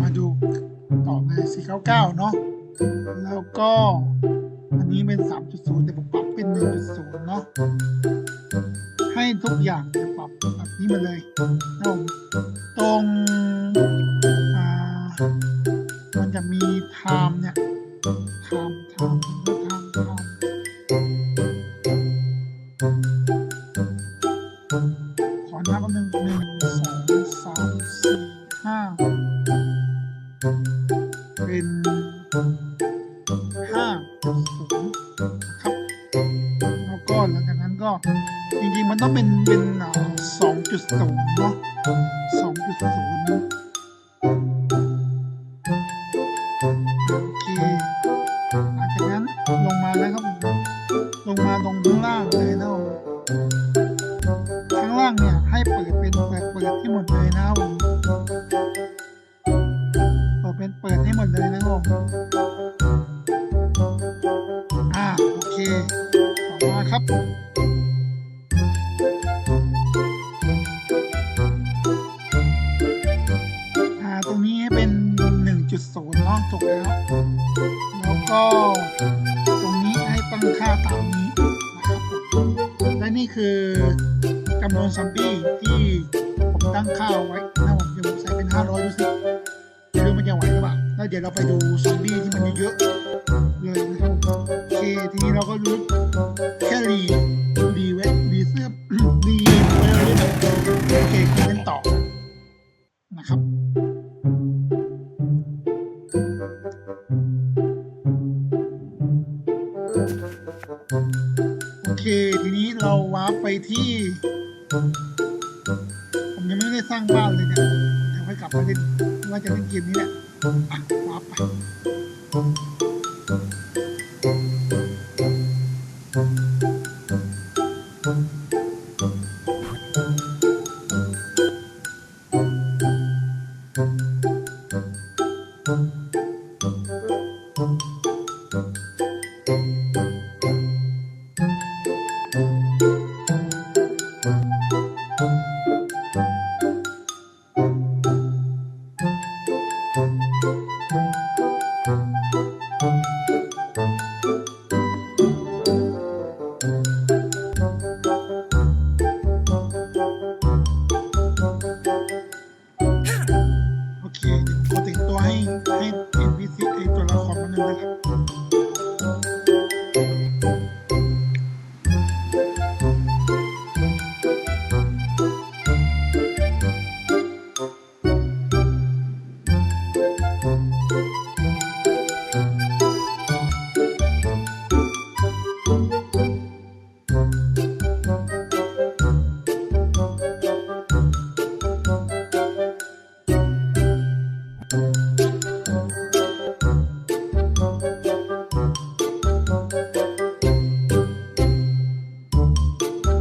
มาดูต่อเลย499 เนาะแล้วก็อันนี้เป็น 3.0 แต่ผมปรับเป็น 1.0 เนาะให้ทุกอย่างเนี่ยปรับแบบนี้มาเลยนะผมตรงอ่ามันจะมี time เนี่ย time time แล้ว time time ข หมดเลยนะครับผมเปิดเป็นเปิดให้หมดเลยนะครับผมอ่าโอเคต่อมาครับอ่าตรงนี้ให้เป็น 1.0เนาะถูกแล้ว แล้วก็ตรงนี้ให้ตั้งค่าตามนี้นะครับผมและนี่คือจำนวนซอมบี้ที่ ตั้งค่าเอาไว้นะผมเดี๋ยวผมใส่เป็น 500ดูสิไม่รู้มันจะไหวหรือเปล่าแล้วเดี๋ยวเราไปดูซอมบี้ที่มันเยอะๆเลยนะครับโอเคทีนี้เราก็รู้แค่รีรีเวทรีเสื้อรีอะไรเงี้ยโอเคคุยกันต่อนะครับโอเค ทีนี้เราวาร์ปไปที่ ได้สร้างบ้านเลยเนี่ยเดี๋ยวค่อยกลับมาเล่นว่าจะเล่นเกมนี้แหละอะวาร์ปไปโอ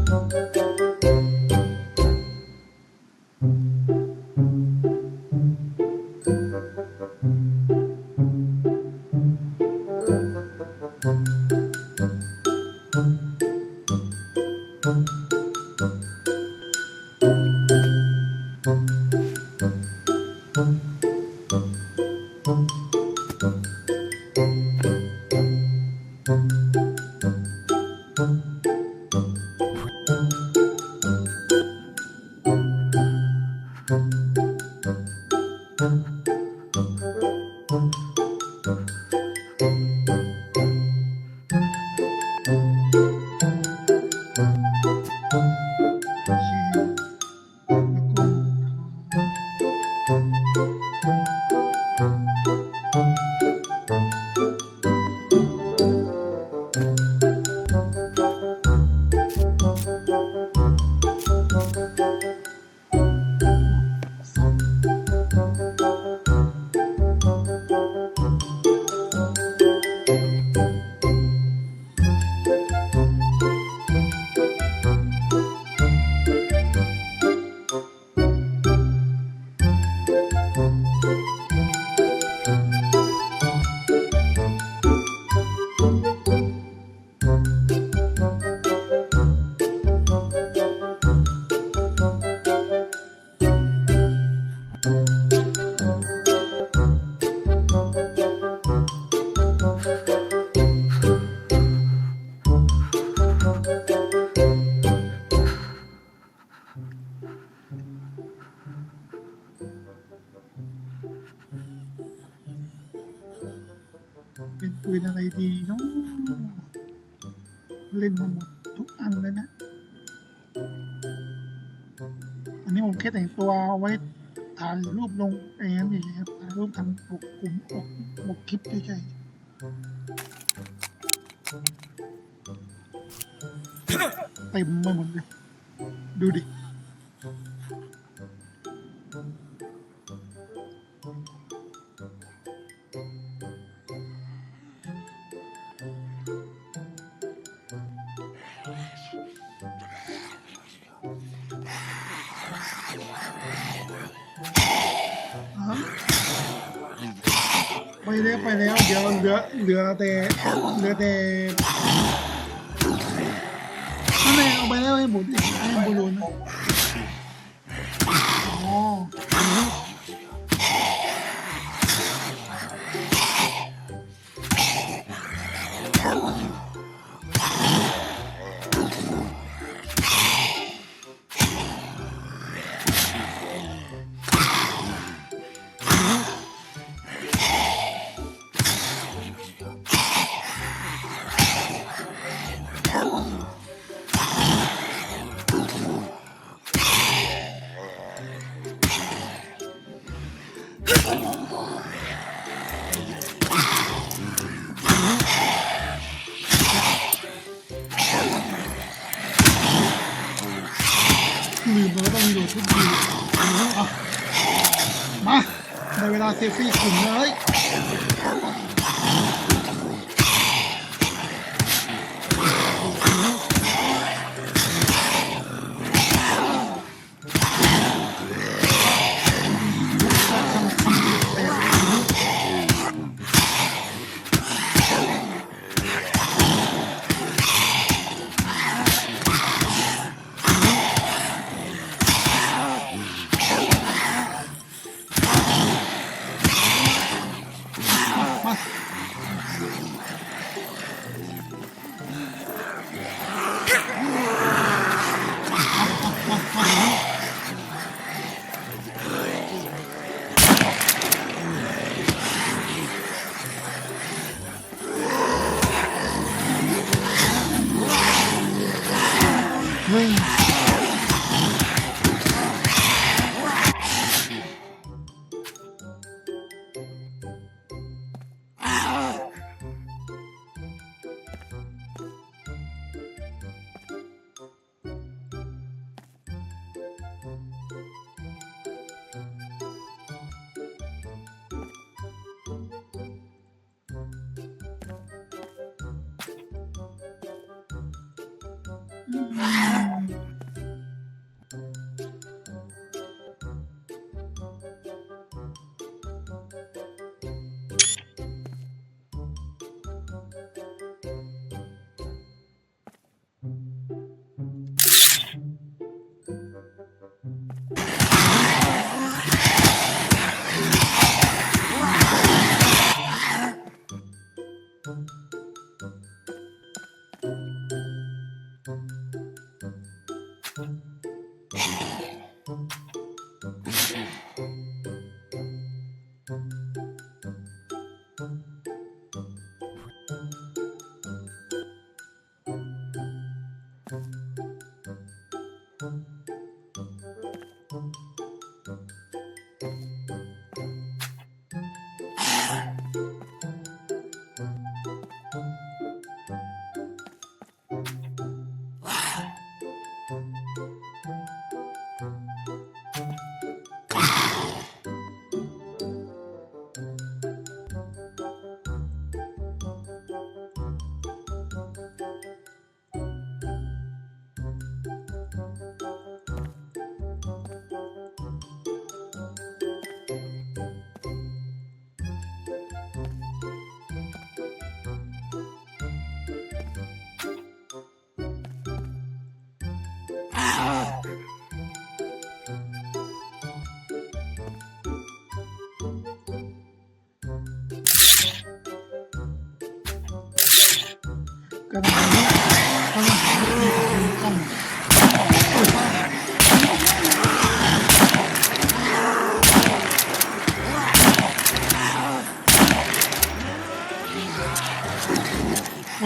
โอ ปืนอะไรดีเนาะเล่นมาหมดทุกอันเลยนะ อันนี้ผมแค่แต่งตัวเอาไว้ถ่ายรูปลงเองนี่ครับถ่ายรูปทำปกกลุ่มปกปกคลิปเฉยๆเต็มไปหมดเลย ดูดิ ไปแล้วไปแล้วเดี๋ยวเหลือเหลือแต่เหลือแต่นั่นเองเอาไปแล้วให้บุญให้บุญนะอ๋อ ใน เว Bye. กำลังกำลังกล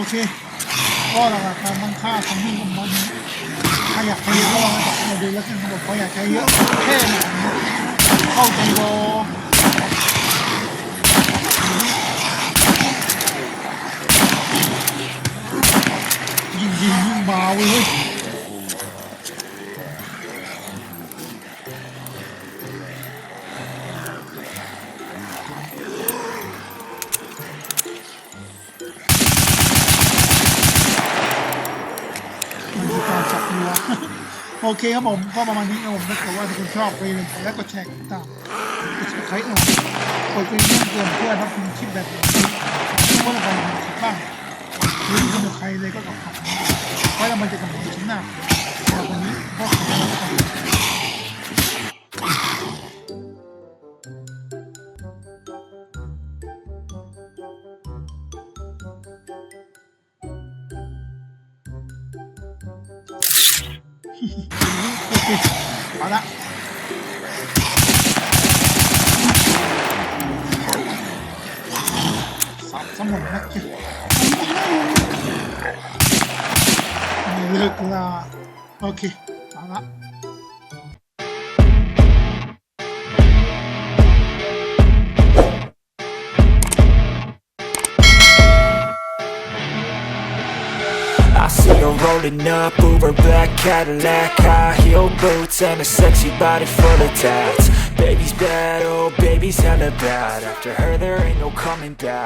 ้อเค ก็หลักๆการตั้งค่าของที่ของมัน ถ้าอยากใช้เยอะก็ลองมาจับมาดูแล้วกันครับผมเขาอยากใช้เยอะแค่ไหนเข้าใจรอยิ่งยิงยิ่งมาเลย โอเคครับผมก็ประมาณนี้ครับผมถ้าเกิดว่าคุณชอบไปแล้วกดแชร์กันตามกดซับสไครต์หน่อยกดกระดิ่งเตือนเพื่อรับชมคลิปแบบนี้ที่ว่าเราทำคลิปบ้างหรือคุณกับใครเลยก็กับผมไว้เรามาเจอกันใหม่ในคลิปหน้าสำหรับวันนี้ก็ขอลาไป เคเอาละสับสมุนนะเจ้ไม่เลิกลาโอเค rolling up, Uber black Cadillac High heel boots and a sexy body full of tats. Baby's bad, oh baby's hella bad. After her there ain't no coming back